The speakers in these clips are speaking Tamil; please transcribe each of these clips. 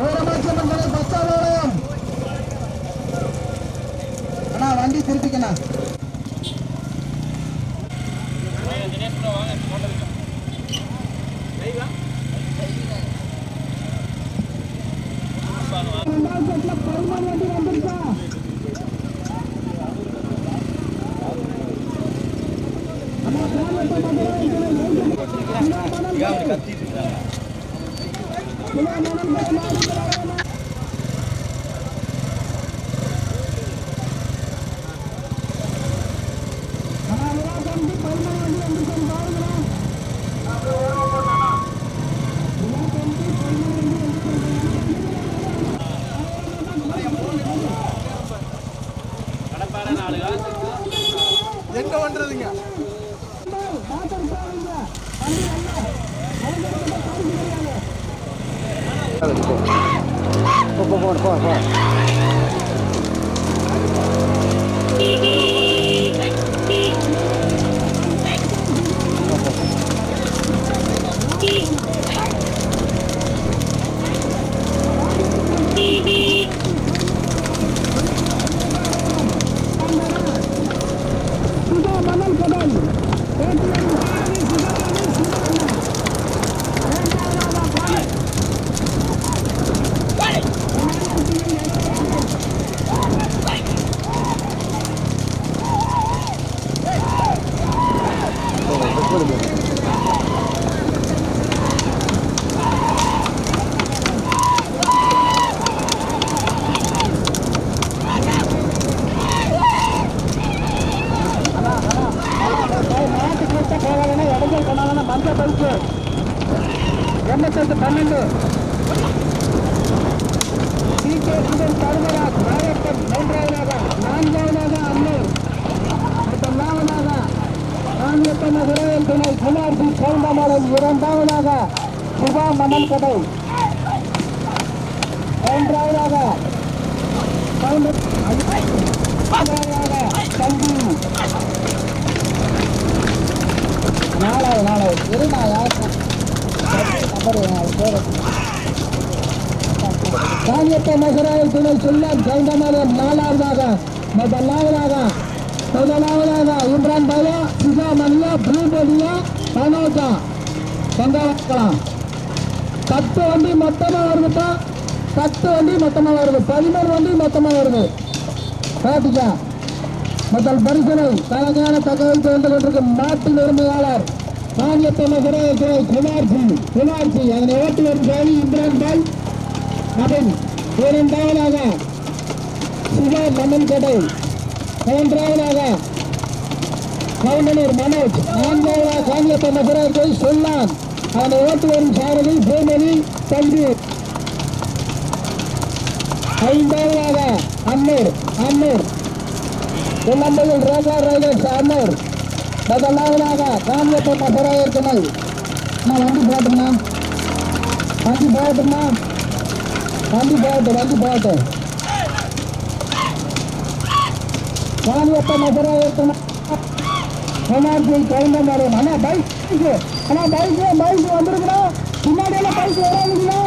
வீரமாச்சம்மன் கடை பச்சாலயம் அண்ணா வண்டி திருப்பிக்கண்ணா. எண்பத்தெட்டு பன்னெண்டு சீக்கிரம் தருமராஜ் நாயக்கன் மூன்றாவதாக நான்காவதாக அண்ணன் மற்றும் நாவதாக நான்கத்தன விரைவில் துணை குமார் சி கவுண்டமலம் இரண்டாவதாக சுபா மணல் கடை மூன்றாவதாக கவுண்டர் மூன்றாவதாக தம்பி நாளை நாளை இருநா யார் காவியத்தை நகராயில் துணை சொல்லார் கவுண்டமலம் நாலாவதாக முதலாவதாக முதலாவதாக இம்ரான் பாயா சிகாமணியா பூபதியா மனோஜா. சொந்தம் பத்து வண்டி மொத்தமா வருதுப்பா பத்து வண்டி மொத்தமா வருது. பதினோரு வண்டி மொத்தமா வருது. பாத்துக்கா முதல் பரிசனை தனக்கான தகவல் தந்து கொண்டிருக்கும் நாட்டின் உரிமையாளர் மானியத்தை நகராய துறை குமார்ஜி. குமார்ஜி அதனை ஓட்டி வரும் சாமி இம்ரான் பாய். மகன் இரண்டாவதாக சிவா மன்னன் கடை மூன்றாவதாக கவுண்டனூர் மனோஜ். நான்காவதாக காங்கியத்தை நகராஜை சொல்லான் அதனை ஓட்டு வரும் சாரதி பூமணி தம்பி. ஐந்தாவதாக அன்னூர். அன்னூர். இளம்பையில் ரோஜா ரைடர்ஸ் அன்னூர் முதலாவதாக காங்கியத்தை நகராயர் துணை நான் வண்டி போட்டுமா வண்டி போட்டுமா வண்டி போட்டு வண்டி போட்டு காங்கியத்தை நகராயர் துணை என்ஆர்பி கவுண்ட மேடம் அண்ணா பைக் அண்ணா பைக் பைக் வந்துருக்குறோம் பின்னாடி எல்லாம் பைக் வராதுங்களா?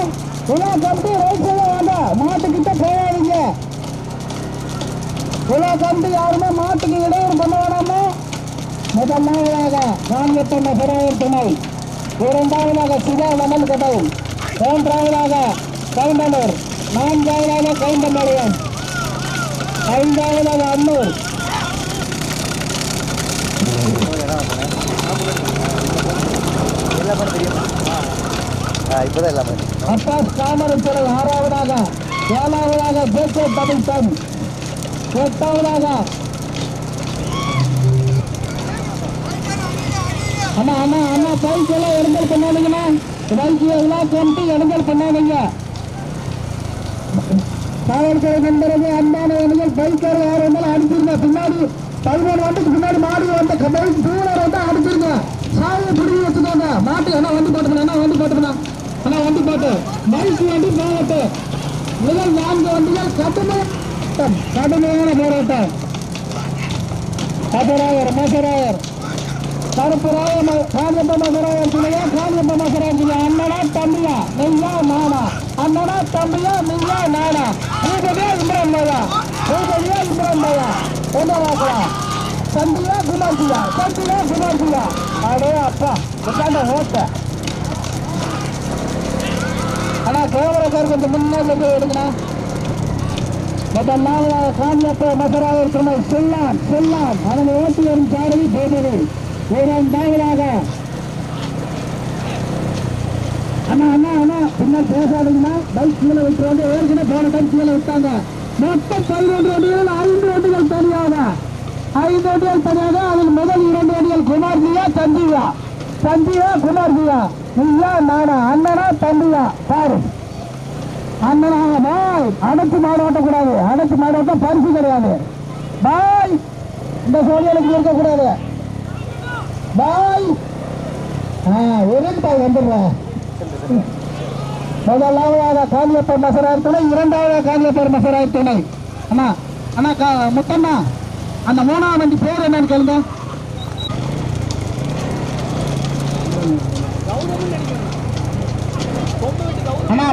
உலா கம்பி ரைட் சைடு வேண்டாம் மாட்டுக்கிட்ட போகாதீங்க உலக வந்து யாருமே மாட்டுக்கு இடையூறு பண்ண வேணாமா முதலாவதாக காங்கியத்தன்ன பிராயர் துணை. இரண்டாவதாக சிவா வமல் கடை மூன்றாவதாக கவுண்டனூர். நான்காவதாக கவுண்டமலையம் ஐந்தாவதாக அன்னூர். இப்பதான் எல்லாமே அப்பாஸ் தாமரத்துறை ஆறாவதாக ஏழாவதாக பேக்கோ டபுள் எட்டாவதாக அண்ணா அண்ணா அண்ணா பைக் எல்லாம் இடங்கள் பண்ணாதீங்கண்ணா பைக் எல்லாம் கொண்டு இடங்கள் பண்ணாதீங்க. காவல்துறை நண்பரது அன்பான இடங்கள் பைக்கர் யார் இருந்தாலும் அனுப்பிடுங்க பின்னாடி பதினோரு வண்டிக்கு பின்னாடி மாடி வந்த பைக் டூலர் வந்து அனுப்பிடுங்க சாயை பிடிச்சி வச்சுக்கோங்க. மாட்டு அண்ணா வந்து போட்டுக்கணும் அண்ணா வண்டி போட்டுக்கணும். அண்ணா வந்து போட்டு. பைக் வண்டி போகட்டு முதல் நான்கு வண்டிகள் கடுமையான கடுமையான போராட்டம். மதுராயர் மதுராயர் கருப்புராய காஞ்சப்ப மதுராயர் துணையா காஞ்சப்ப மதுராயர் துணையா அண்ணனா தம்பியா? நெய்யா நானா? அண்ணனா தம்பியா நெய்யா நானா? பூபதியா இம்ரான் பாயா பூபதியா இம்ரான் பாயா என்ன பார்க்கலாம் சந்தியா குமார்ஜியா? சந்தியா குமார்ஜியா? அடே அப்பா உட்காந்த ஓட்ட. ஆனா கேமராக்கார் கொஞ்சம் முன்னாடி போய் எடுக்கணும் முதலாவது காமியப்ப மசராக துணை செல்லான் செல்லான். அவன் ஓட்டி வரும் சாரதி போனது இரண்டாவதாக அண்ணா அண்ணா அண்ணா. பின்னால் பேசாதீங்கன்னா பைக் கீழே விட்டுருவாங்க ஏற்கனவே போன டைம் கீழே விட்டாங்க மொத்தம் பதினொன்று வண்டிகள் ஐந்து வண்டிகள் தனியாக. ஐந்து வண்டிகள் தனியாக அதில் முதல் இரண்டு வண்டிகள் குமார்ஜியா சஞ்சீவா சஞ்சீவா குமார்ஜியா நீயா நானா அண்ணனா தம்பியா? பாரு. அண்ணனாக பாய் அடைச்சு மாடு ஓட்டக்கூடாது அடைச்சு மாடு பரிசு கிடையாது. பாய்! இந்த சோழியலுக்கு இருக்கக்கூடாது பாய்! ஆ பாய் வந்துடுறேன் முதலாவதாக காந்தியப்பர் மசராயர் துணை இரண்டாவதாக காந்தியப்பர் மசராயர் துணை. அண்ணா அண்ணா கா முத்தண்ணா அந்த மூணாம் வண்டி பேர் என்னன்னு கேளுங்க.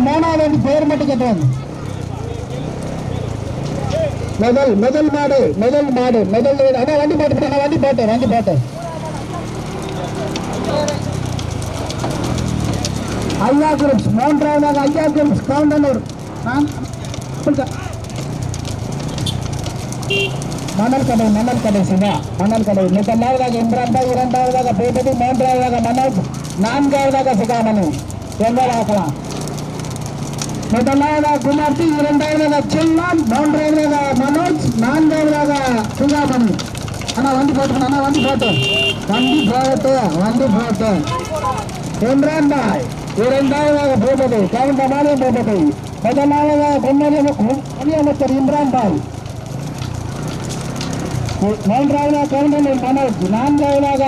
மூணாவது வண்டி பேர் மட்டும் கேட்டுவாங்க. முதல் முதல் மாடு முதல் மாடு முதல் வீடு. அண்ணா வண்டி போட்டு அண்ணா வண்டி போட்டேன் வண்டி போட்டேன் ஐயா குரூப்ஸ் மூன்றாவதாக ஐயா குரூப்ஸ் கவுண்டனூர். மணல் கடை மணல் கடை சிவா. மணல் கடை. முதலாவதாக இம்ரான் இரண்டாவதாக பூபதி மூன்றாவதாக மனோஜ் நான்காவதாக சிகாமணி. எங்கே பார்க்கலாம் முதலாவதாக குமார்த்தி இரண்டாவதாக செல்லம் மூன்றாவதாக மனோஜ் நான்காவதாக சிகாமணி அண்ணா வண்டி போட்டு அண்ணா வண்டி போட்டு. வண்டி போட்டு வண்டி போட்டு. இம்ரான் பாய் இரண்டாவதாக பூபதி கவுண்ட மாநிலம் பூபதி. முதலாவதாக கும்மதி அமைச்சர் இம்ரான் பாய் மூன்றாவதாக கவுண்டமலை மனோஜ் நான்காவதாக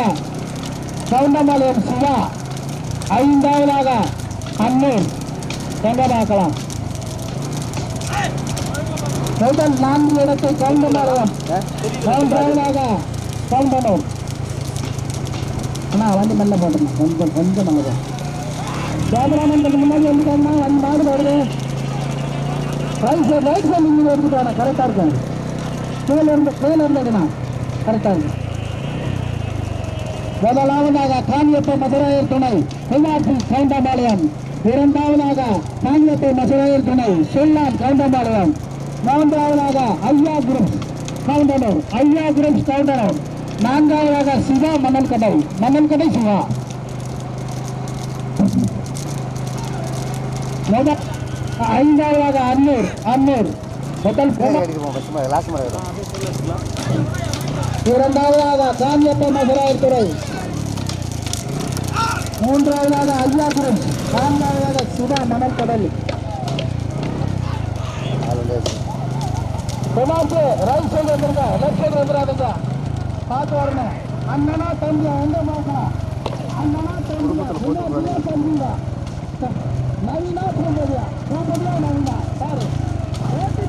கவுண்டமலையம் சிவா ஐந்தாவதாக அன்னூர். எங்க பார்க்கலாம் முதல் நான்கு இடத்தை கவுண்ட் பண்ணலாம். கவுண்ட் ரவுண்டாக கவுண்ட் பண்ணுவோம் அண்ணா வண்டி மெல்ல போட்டுருந்தேன் கொஞ்சம் கொஞ்சம் நல்லது கேமராமேன் முன்னாடி வந்துட்டாங்கன்னா வண்டி மாடு வருது ரைட் சைடு ரைட் சைடு நீங்கள் எடுத்துட்டாங்க கரெக்டாக இருக்கும். கீழே இருந்து கீழே இருந்ததுண்ணா கரெக்டாக இருக்கும். முதலாவதாக காங்கியப்பை மதுரை துணை குமார்சி கவுண்டம்பாளையம் இரண்டாவதாக காங்கியப்பை மதுரையர் துணை சொல்லான் கவுண்டம்பாளையம். மூன்றாவதாக ஐயா குரூப் கவுண்டனூர். ஐயா குரூப் கவுண்டனூர். நான்காவதாக சிவா மணல் கடை மணல் கடை சிவா ஐந்தாவதாக அன்னூர். அன்னூர். முதல் இரண்டாவதாக காந்தியப்ப மதுராயர் துறை மூன்றாவதாக ஐயாபுரம் நான்காவதாக சுதா மணல் கடல் குமார்க்கு ரைட் சைடு வந்துருங்க லெஃப்ட் சைடு வந்துடாதுங்க பார்த்து வரணும் அண்ணனா தம்பி எந்த மாசம் அண்ணனா தம்பியா தம்பிங்க நவீனா பூபதியா பூபதியா நவீனா? பாரு. ஓட்டி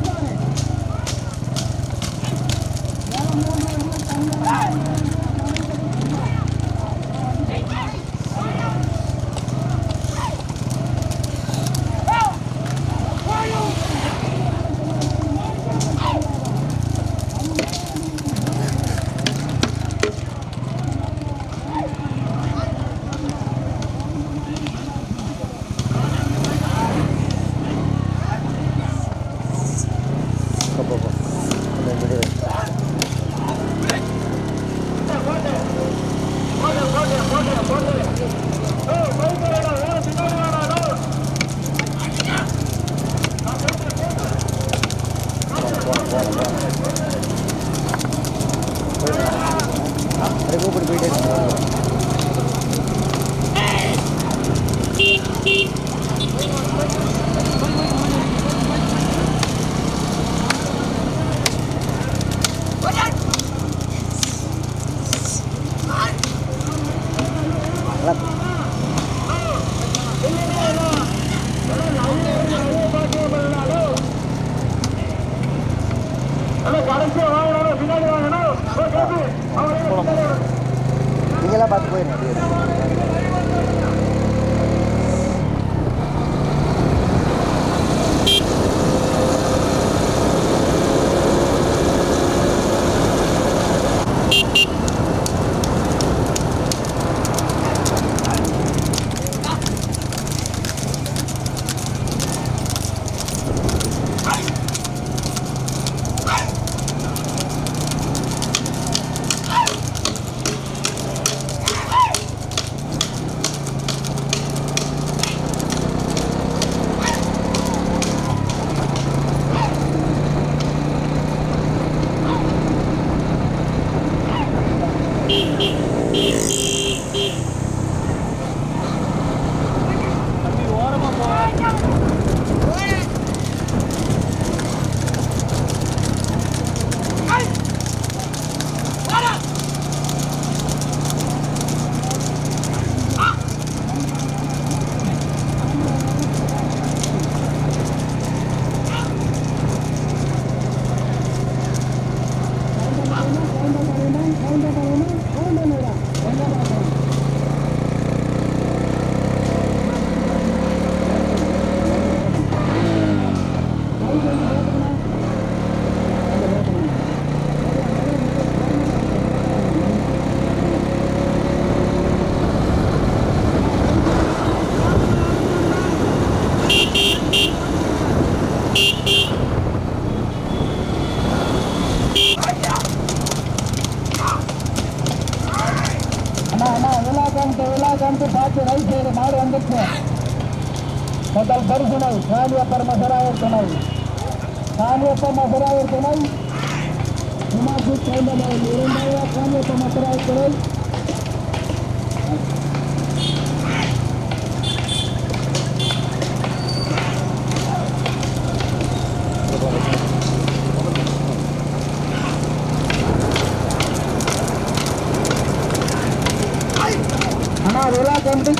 நீங்களாம் பார்த்து போயிருங்க ಕಂತು ಬಾಕಿ ರೈತರು ಮಾಡುವಂದಕ್ಕೆ ಮೊದಲು ಬರುಸುನವು ಖಾಲಿಯಪ್ಪರ ಮಸರ ಇರ್ತಾನವು ಖಾಲಿಯಪ್ಪ ಮಸರ ಇರ್ತಾನವು ಹಿಮಾಚು ಕೈಲ ಖಾಲಿಯಪ್ಪ ಮಸರ ಇರ್ತಾನವು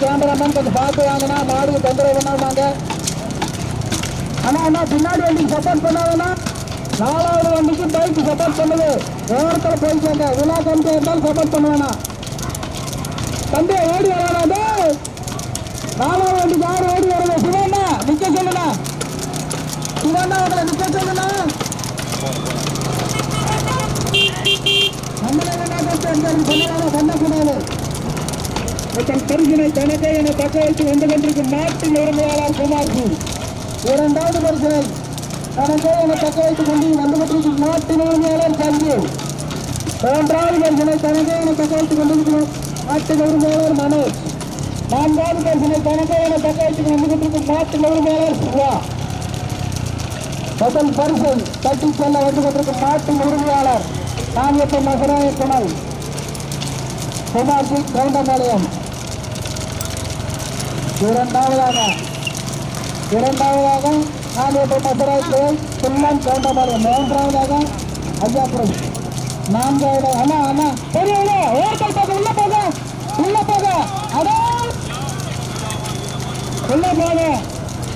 கேமராமேன் கொஞ்சம் பார்த்து வாங்கினா மாடு தொந்தரவு பண்ணாங்க ஆனால் அண்ணா பின்னாடி வண்டிக்கு சப்போர்ட் பண்ணாதண்ணா. நாலாவது வண்டிக்கு பைக்கு சப்போர்ட் பண்ணுது. ஓரத்தில் போய்க்கோங்க உலா கண்டு இருந்தாலும் சப்போர்ட் பண்ணுவேண்ணா தம்பி ஓடி வராது நாலாவது வண்டிக்கு யார் ஓடி வரணும்? சிவண்ணா நிக்க சொல்லுண்ணா. சிவண்ணா உங்களை நிக்க சொல்லுண்ணா. நம்மளே என்ன பண்ணக்கூடாது பண்ணக்கூடாது தன் பரிசினை தனக்கே என தக்க வைத்து வந்து கொண்டிருக்கும் நாட்டின் உரிமையாளர் குமார்ஜி இரண்டாவது பரிசினை தனக்கே என தக்க வைத்துக் கொண்டு வந்து கொண்டிருக்கும் நாட்டின் உரிமையாளர் கல்வி மூன்றாவது பரிசினை தனக்கே என தக்க வைத்துக் கொண்டிருக்கும் நாட்டின் உரிமையாளர் மனோஜ். நான்காவது பரிசினை தனக்கே என தக்க வைத்துக் வந்து கொண்டிருக்கும் நாட்டின் உரிமையாளர் சிவா. முதல் பரிசை தட்டி செல்ல வந்து கொண்டிருக்கும் நாட்டின் உரிமையாளர் நானியப்ப மகராய குணல் குமார்ஜி கவுண்டம்பாளையம் இரண்டாவதாக இரண்டாவதாக நானியப்ப மகராய புல்லம் கவுண்டம்பாளையம் மூன்றாவதாக ஐயாபுரம். நான்காவது அண்ணா அண்ணா பெரிய ஓட்டல் போக உள்ள போக உள்ள போக அதோ. உள்ள போக.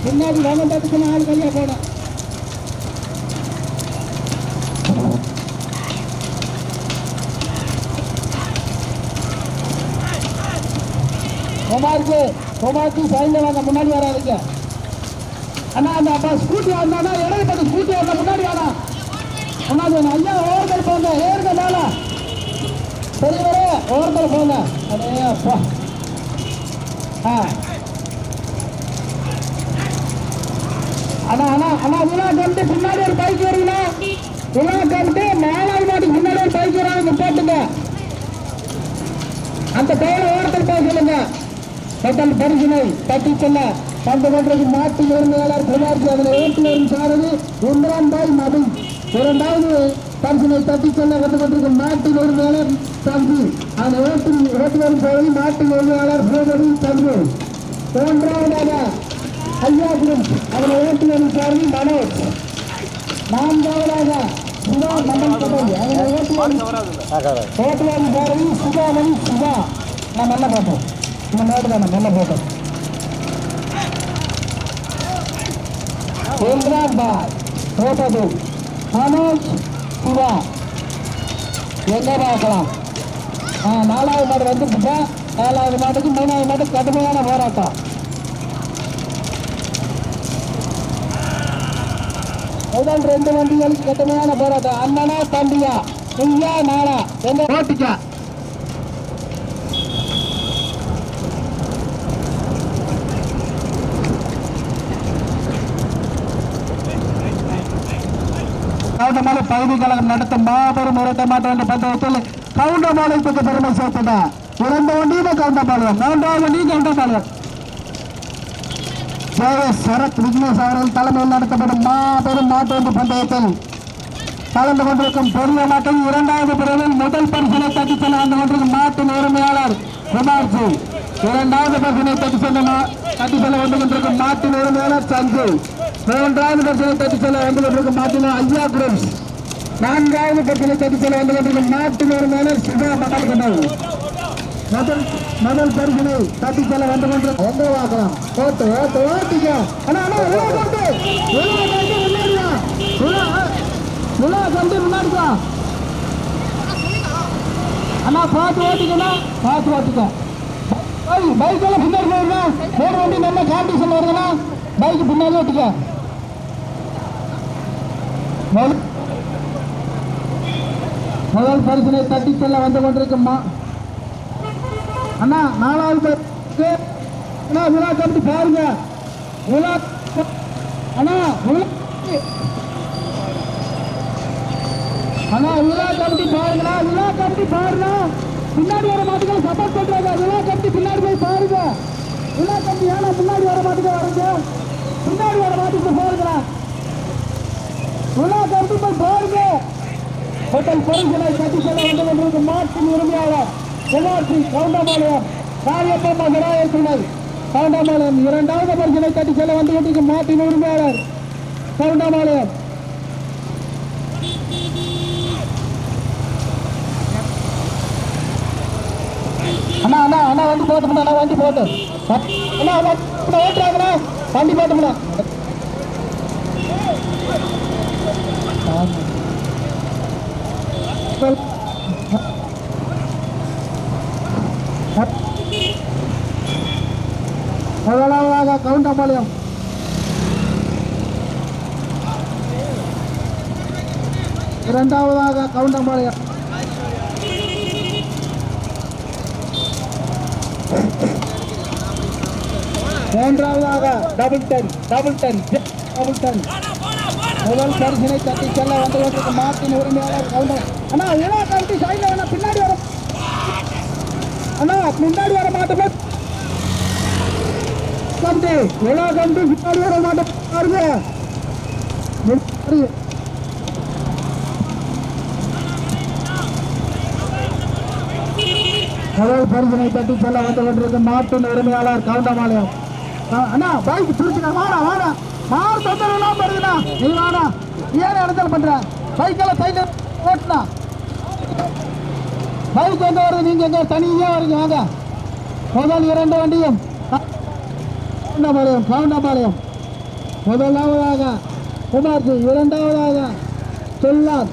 பின்னாடி வேகம் பார்த்துக்கணும் நாலு கையா போனேன் குமாருக்கு குமாருக்கு சைடில் வாங்க முன்னாடி வராதுங்க அண்ணா அந்த அப்பா ஸ்கூட்டி வந்தானா? இடையில ஸ்கூட்டி வந்த முன்னாடி வாடா. முன்னாடி வாங்க ஐயா ஓவர்கள் போங்க. ஏறுங்க மேலே. பெரியவரே ஓவர்கள் போங்க. அடே அப்பா. ஆ. அண்ணா அண்ணா அண்ணா உலா கண்டு பின்னாடி ஒரு பைக் வருங்கண்ணா உலா கண்டு நாலாவது மாட்டுக்கு முன்னாடி ஒரு பைக் வராங்க போட்டுங்க. அந்த பேரை ஓரத்தில் போக சொல்லுங்க. முதல் பரிசினை தட்டி செல்ல பந்து கொன்றது மாட்டு உரிமையாளர் குமார்ஜி அதனை ஓட்டு சாரதி இம்ரான் பாய் மது இரண்டாவது பரிசினை தட்டி செல்ல வந்து கொண்டிருக்கும் மாட்டு உரிமையாளர் தம்பி அதனை ஓட்டு ஓட்டு சாரதி மாட்டு உரிமையாளர் சோதரி தம்பி மூன்றாவதாக ஐயாபுரம் அதனை ஓட்டு சாரதி மனோஜ் நான்காவதாக சுதா மண்டல் பதவி அதனை ஓட்டு வரும் சாரதி சுதாமணி சுதா நான் நல்ல பார்ப்போம்? இந்த நாடு தானே நல்ல போட்டோம் இம்ரான் பாய் போட்டது மனோஜ் சிவா எங்க பார்க்கலாம் நாலாவது மாடு வந்துருச்சுப்பா நாலாவது மாட்டுக்கு மூணாவது மாட்டு கடுமையான போராட்டம் முதல் ரெண்டு வண்டிகளுக்கு கடுமையான போராட்டம் அண்ணனா தம்பியா நீயா நானா எங்க ஓட்டிக்கா கவுண்டமாலை பகுதி கழகம் நடத்தும் மாபெரும் இரட்டை மாற்ற வேண்டிய பந்தயத்தில் கவுண்டமாலைக்கு பெருமை சேர்த்தன இரண்டு வண்டியும் கவுண்டமாலயம் மூன்றாவது வண்டியும் கவுண்டமாலயம் சேவை சரத் விக்னேஷ் அவர்கள் தலைமையில் நடத்தப்படும் மாபெரும் மாட்டு பந்தயத்தில் கலந்து கொண்டிருக்கும் பெரிய மாட்டின் இரண்டாவது பிரிவில் முதல் பரிசனை தட்டி செல்ல வந்து கொண்டிருக்கும் மாட்டின் உரிமையாளர் குமார்ஜி. இரண்டாவது பரிசனை தட்டி செல்ல மா- தட்டி செல்ல வந்து கொண்டிருக்கும் மாட்டின் உரிமையாளர் சஞ்சு. மூன்றாவது பரிசனை தட்டி செல்ல வந்து கொண்டிருக்கும் மாட்டின் ஐயா குரூப்ஸ் நான்காவது பரிசனை தட்டி செல்ல வந்து கொண்டிருக்கும் மாட்டின் உரிமையாளர் சிவா மகள் கண்டல் முதல் முதல் பரிசனை தட்டி செல்ல வந்து கொண்டு எங்க பார்க்கலாம் ஓட்டு ஓட்டு ஓட்டிக்க. அண்ணா அண்ணா உள்ள கொண்டு உள்ள கொண்டு முன்னாடியா உள்ள உள்ள கொண்டு முன்னாடிக்கா அண்ணா பார்த்து ஓட்டிக்கண்ணா. பார்த்து ஓட்டிக்க. பைக் பைக் எல்லாம் பின்னாடி போயிருந்தா போட வண்டி நல்ல காம்படிஷன் வருதுண்ணா பைக் பின்னாடி ஓட்டிக்க. முதல் முதல் பரிசனை தட்டி செல்ல வந்து கொண்டிருக்குமா அண்ணா நாலாவது பேருக்கு அண்ணா விழா கமிட்டி பாருங்க. விழா அண்ணா விழா அண்ணா விழா கமிட்டி பாருங்கண்ணா விழா கமிட்டி பாருங்க பின்னாடி வர மாட்டுக்கு சப்போர்ட் பண்றாங்க. விழா கமிட்டி பின்னாடி போய் பாருங்க. விழா கட்டி ஏன்னா முன்னாடி வர மாட்டுக்கு வரீங்க பின்னாடி வர மாட்டுக்கு போடுங்க விழா கருத்து போய் பாருங்க. ஹோட்டல் பொருள்களை கட்டி செல்ல வந்து கொண்டிருக்கும் மாற்றின் உரிமையாளர் என்ஆர்சி கவுண்டபாளையம் காரியப்பம்மா மகராயர் துணை கவுண்டபாளையம் இரண்டாவது பரிசனை கட்டி செல்ல வந்து கொண்டிருக்கும் மாட்டின் உரிமையாளர் கவுண்டபாளையம் அண்ணா அண்ணா வந்து வண்டி அண்ணா வண்டி போட்டு. அண்ணா அண்ணா ஓட்டுறாங்கண்ணா வண்டி போட்டுமுடா முதலாவதாக கவுண்டம்பாளையம் இரண்டாவதாக கவுண்டம்பாளையம் மூன்றாவதாக double ten double ten double ten முதல் பரிசினை தட்டி செல்ல வந்து கொண்டிருக்க மாட்டின் உரிமையாளர் கவுண்டர். அண்ணா இளா கமிட்டி சைடில் வேணா பின்னாடி வர அண்ணா முன்னாடி வர மாட்டோமே. கமிட்டி இளா கமிட்டி பின்னாடி வர மாட்டோம். பாருங்க. முன்னாடி. முதல் பரிசனை தட்டி செல்ல வந்து கொண்டிருக்கும் மாட்டின் உரிமையாளர் கவுண்டமாலயம் அண்ணா பைக் திருச்சினா வாடா வாடா. மாறு தொந்தரவுலாம் வருதுண்ணா நீ வாடா. ஏன் இடத்துல பண்ற? பைக்கெல்லாம் சைக்கிள் ஓட்டுனா பைக் எங்க வருது? நீங்க எங்க? தனியா வரீங்க. வாங்க. முதல் இரண்டு வண்டியும். கவுண்டபாளையம் கவுண்டபாளையம். முதலாவதாக குமார்ஜி இரண்டாவதாக சொல்லார்.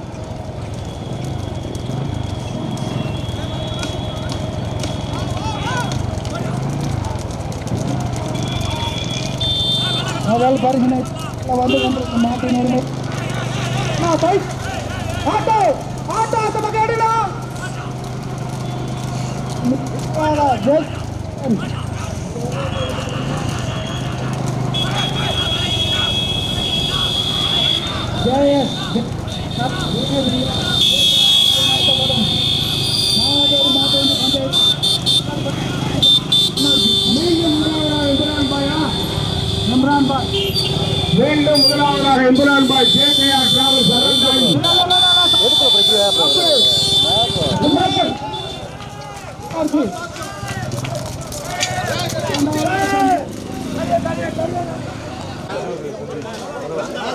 முதல் பரிசினை வந்து கொண்டிருக்கும் மாட்டின் உரிமை ஆட்டோ ஆட்டோ அந்த பக்கம் ஜெய். ஜெயஸ். மாதேவி மாதேவி வந்து மீண்டும் முதலாவதாக இம்ரான் பாயா இம்ரான் பாய் மீண்டும் முதலாவதாக இம்ரான் பாய் கேகைஆர் டிராவல்ஸ் அறந்தாங்கி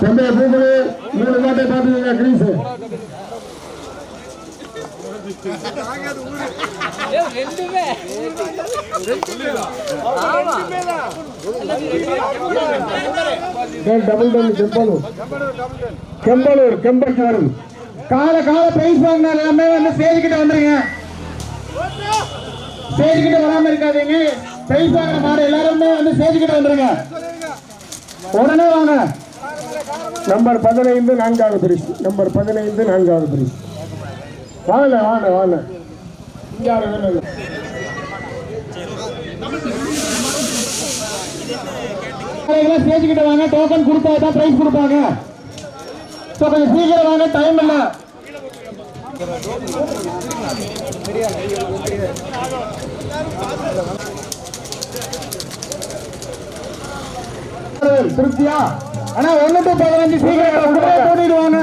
தம்பி பூமணி மூணு மாட்டை பார்த்துங்க கிரீஸ் டபுள் டபுள் கெம்பலூர் கெம்பலூர் கால கால பிரைஸ் வாங்கின எல்லாமே வந்து ஸ்டேஜ் கிட்ட வந்துருங்க. ஸ்டேஜ் கிட்ட வராம இருக்காதீங்க. பிரைஸ் வாங்கின மாடு எல்லாருமே வந்து ஸ்டேஜ் கிட்ட வந்துருங்க. உடனே வாங்க. நம்பர் பதினைந்து நான்காவது பரிசு நம்பர் பதினைந்து நான்காவது பரிசு வாங்க வாங்க வாங்க. இங்க இல்லை. ஸ்டேஜ் கிட்ட வாங்க டோக்கன் கொடுத்தா தான் பிரைஸ் கொடுப்பாங்க. ஸோ கொஞ்சம் சீக்கிரம் வாங்க டைம் இல்லை. திருப்தியா? ஆனா ஒண்ணு டு பதினஞ்சு சீக்கிரம் கூட்டிடுவாங்க